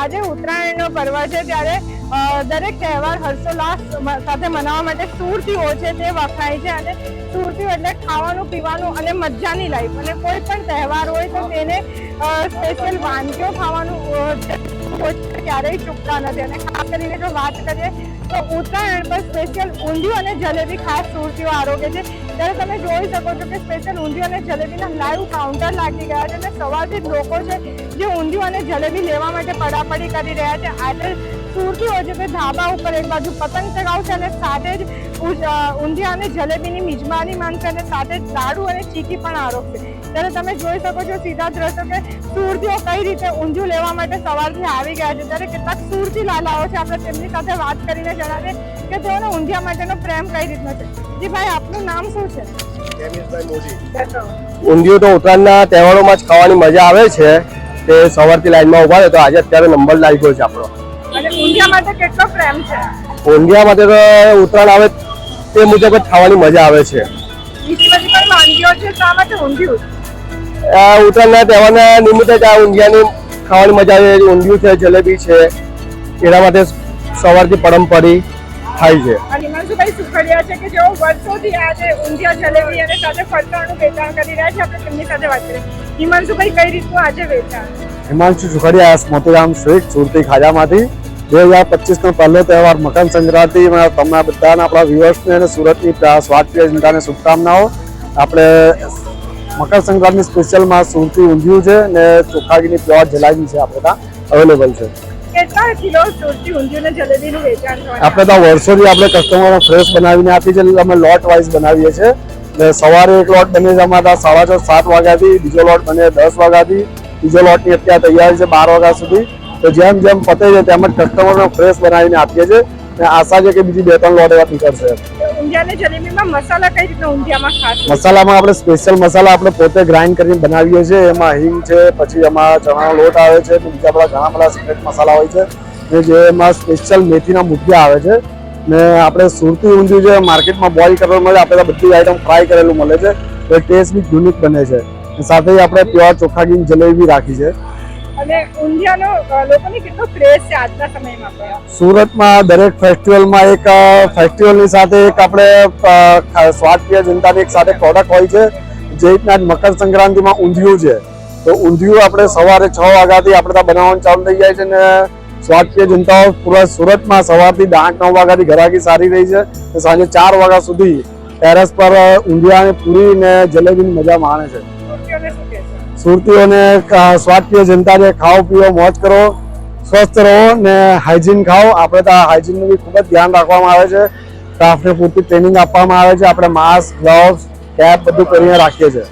આજે ઉત્તરાયણનો પર્વ છે ત્યારે દરેક તહેવાર હર્ષોલ્લાસ સાથે મનાવવા માટે સુરતીઓ છે, તે વખણાય છે અને સુરતીઓ એટલે ખાવાનું, પીવાનું અને મજાની લાઈફ અને કોઈ પણ તહેવાર હોય તો તેને સ્પેશિયલ વાનગીઓ ખાવાનું જે ક્યારેય ચૂકતા નથી. અને ખાસ કરીને જો વાત કરીએ તો ઉત્તરાયણ પર સ્પેશિયલ ઊંધિયું અને જલેબી ખાસ સુરતીઓ આરોગ્ય છે. ત્યારે તમે જોઈ શકો છો કે સ્પેશિયલ ઊંધિયું અને જલેબીના લાઈવ કાઉન્ટર લાગી ગયા છે અને સવારથી લોકો છે જે ઊંધિયું અને જલેબી લેવા માટે પડાપડી કરી રહ્યા છે. આજે સુરતીઓ છે તે ધાબા ઉપર એક બાજુ પતંગ ચગાવશે અને સાથે જ ઊંધિયા અને જલેબીની મિજબાની માનશે અને સાથે લાડુ અને ચીકી પણ આરોગશે ત્યારે તમે જોઈ શકો છો સીધા દ્રશ્યો કે સુરતીઓ કઈ રીતે ઊંધિયું લેવા માટે સવારથી આવી ગયા છે. ત્યારે કેટલાક સુરતી લાલાઓ છે આપણે તેમની સાથે વાત કરીને જણાવીએ કે તેઓને ઊંધિયા માટેનો પ્રેમ કઈ રીતનો છે? જી ભાઈ આપનું નામ શું છે? ઊંધિયું તો ઉત્તરાયણના તહેવારોમાં જ ખાવાની મજા આવે છે. તે સવારથી લાઈનમાં ઊભા રહે તો આજે અત્યારે નંબર લાગ્યો છે આપણો. અને ઊંધિયા માટે કેટલો પ્રેમ છે? ઊંધિયા માટે તો ઉત્તરાયણ આવે તે મુજબ જ ખાવાની મજા આવે છે. ઉત્તરાયણના તહેવારના નિમિત્તે જ આ ઊંધિયાની ખાવાની મજા આવે ઊંધિયું છે જલેબી છે એના માટે સવારથી પરંપરી થાય છે. હિમાંશુભાઈ સુખડિયા છે કે જેઓ વર્ષોથી આ ઊંધિયા જલેબી અને સાથે ફરસાણનું વેચાણ કરી રહ્યા છે આપણે તેમની સાથે વાત કરીએ. હિમાંશુભાઈ કઈ રીતનું આજે વેચાણ? હિમાંશુ સુખડિયા મોતીરામ સ્વીટ સુરતી ખાજામાંથી બે હજાર પચીસનો પહેલો તહેવાર મકર સંક્રાંતિ તમને બધાને આપણા વ્યુઅર્સને અને સુરતની સ્વાસ્થ્ય જનતાને શુભકામનાઓ. આપણે મકર સંક્રાંતિ સ્પેશિયલમાં સુરતી ઊંધિયું છે ને ચોખાગીની પ્યોર જલેબી છે આપણે ત્યાં અવેલેબલ છે. આપણે તો વર્ષોથી આપણે કસ્ટમરને ફ્રેશ બનાવીને આપી છે અમે લોટ વાઇઝ બનાવીએ છીએ. ને સવારે એક લોટ બને છે અમારા સાડા છ સાત વાગ્યાથી બીજો લોટ બને દસ વાગ્યાથી બીજો લોટની અત્યારે તૈયારી છે બાર વાગ્યા સુધી. તો જેમ જેમ પતે છે તેમ જ કસ્ટમરને ફ્રેશ બનાવીને આપીએ છીએ અને આશા છે કે બીજી બે ત્રણ લોટ એવા નીકળશે? મસાલામાં આપણે સ્પેશિયલ મસાલા આપણે પોતે ગ્રાઇન્ડ કરીને બનાવીએ છીએ. એમાં હિંગ છે પછી એમાં ચણાનો લોટ આવે છે બીજા બધા ઘણા બધા સિક્રેટ મસાલા હોય છે. ને જે એમાં સ્પેશિયલ મેથીના મુઠિયા આવે છે. ને આપણે સુરતી ઊંધિયું છે માર્કેટમાં બોઇલ કરેલું મળે આપણે બધી આઈટમ ફ્રાય કરેલું મળે છે. એ ટેસ્ટ બી યુનિક બને છે. સાથે આપણે પ્યોર ચોખા ઘી જલેબી રાખી છે. અને ઊંધિયાનો લોકોને કેટલો ક્રેઝ છે આજના સમયમાં સુરતમાં દરેક ફેસ્ટિવલમાં એક ફેસ્ટિવલની સાથે એક આપણે સ્વાદપ્રિય જનતાની એક સાથે પ્રોડક્ટ હોય છે. જે રીતના મકર સંક્રાંતિમાં ઊંધિયું છે. તો ઊંધિયું આપણે સવારે છ વાગ્યાથી આપણે ત્યાં બનાવવાનું ચાલુ થઈ જાય છે ને સ્વાદપ્રિય જનતાઓ પૂરા સુરતમાં સવારથી આઠ નવ વાગ્યાથી ઘરાકી સારી રહી છે. સાંજે ચાર વાગ્યા સુધી ટેરેસ પર ઊંધિયાની પૂરી ને જલેબીની મજા માણે છે. સુરતીઓને અ, જનતાને ખાઓ પીઓ મોજ કરો સ્વસ્થ રહો ને હાઇજીન ખાઓ. આપણે તો હાઇજીનનું બી ખૂબ જ ધ્યાન રાખવામાં આવે છે. સ્ટાફને પૂરતી ટ્રેનિંગ આપવામાં આવે છે. આપણે માસ્ક ગ્લવ્સ કેપ બધું કરીને રાખીએ છીએ.